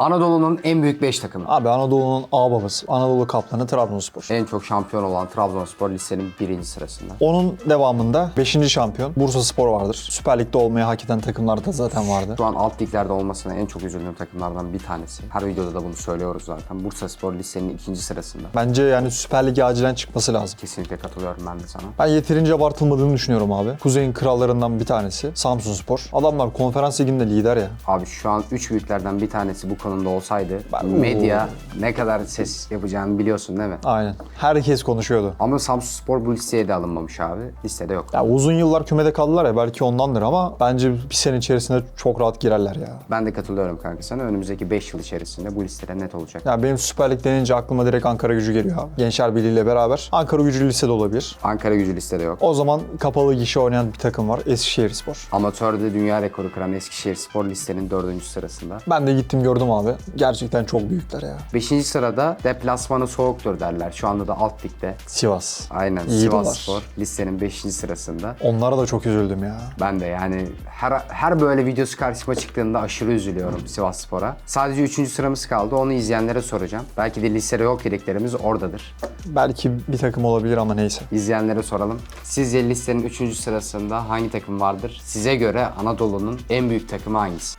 Anadolu'nun en büyük 5 takımı. Abi Anadolu'nun ağ babası. Anadolu Kaplanı Trabzonspor. En çok şampiyon olan Trabzonspor listenin birinci sırasında. Onun devamında 5. şampiyon Bursa Spor vardır. Süper Lig'de olmayı hak eden takımlar da zaten vardı. Şu an alt liglerde olmasına en çok üzüldüğüm takımlardan bir tanesi. Her videoda da bunu söylüyoruz zaten. Bursa Spor listenin ikinci sırasında. Bence yani Süper Lig'e acilen çıkması lazım. Kesinlikle katılıyorum ben de sana. Ben yeterince abartılmadığını düşünüyorum abi. Kuzey'in krallarından bir tanesi Samsun Spor. Adamlar konferans liginde lider ya. Abi şu an üç büyüklerden bir tanesi bu konumda olsaydı medya ne kadar ses yapacağını biliyorsun değil mi? Aynen. Herkes konuşuyordu. Ama Samsun Spor bu listeye de alınmamış abi. Listede yok. Ya uzun yıllar kümede kaldılar ya belki ondandır ama bence bir sene içerisinde çok rahat girerler ya. Ben de katılıyorum kanka sana. Önümüzdeki 5 yıl içerisinde bu listede net olacak. Ya benim Süper Lig denince aklıma direkt Ankara gücü geliyor abi. Gençler Birliği ile beraber. Ankara gücü lisede olabilir. Ankara gücü listede yok. O zaman kapalı gişe oynayan bir takım var. Eskişehir Spor. Amatörde dünya rekoru kıran Eskişehir Spor listenin dördüncü sırasında. Ben de gittim gördüm abi. Gerçekten çok büyükler ya. Beşinci sırada deplasmanı soğuktur derler. Şu anda da alt ligde. Sivas. Aynen İyi Sivas dolar. Spor listenin 5. sırasında. Onlara da çok üzüldüm ya. Ben de yani her her böyle videosu karşıma çıktığında aşırı üzülüyorum Sivas Spor'a. Sadece 3. sıramız kaldı. Onu izleyenlere soracağım. Belki de listede yok dediklerimiz oradadır. Belki bir takım olabilir ama neyse. İzleyenlere soralım. Sizce listenin 3. sırasında hangi takım vardır? Size göre Anadolu'nun en büyük takımı hangisi?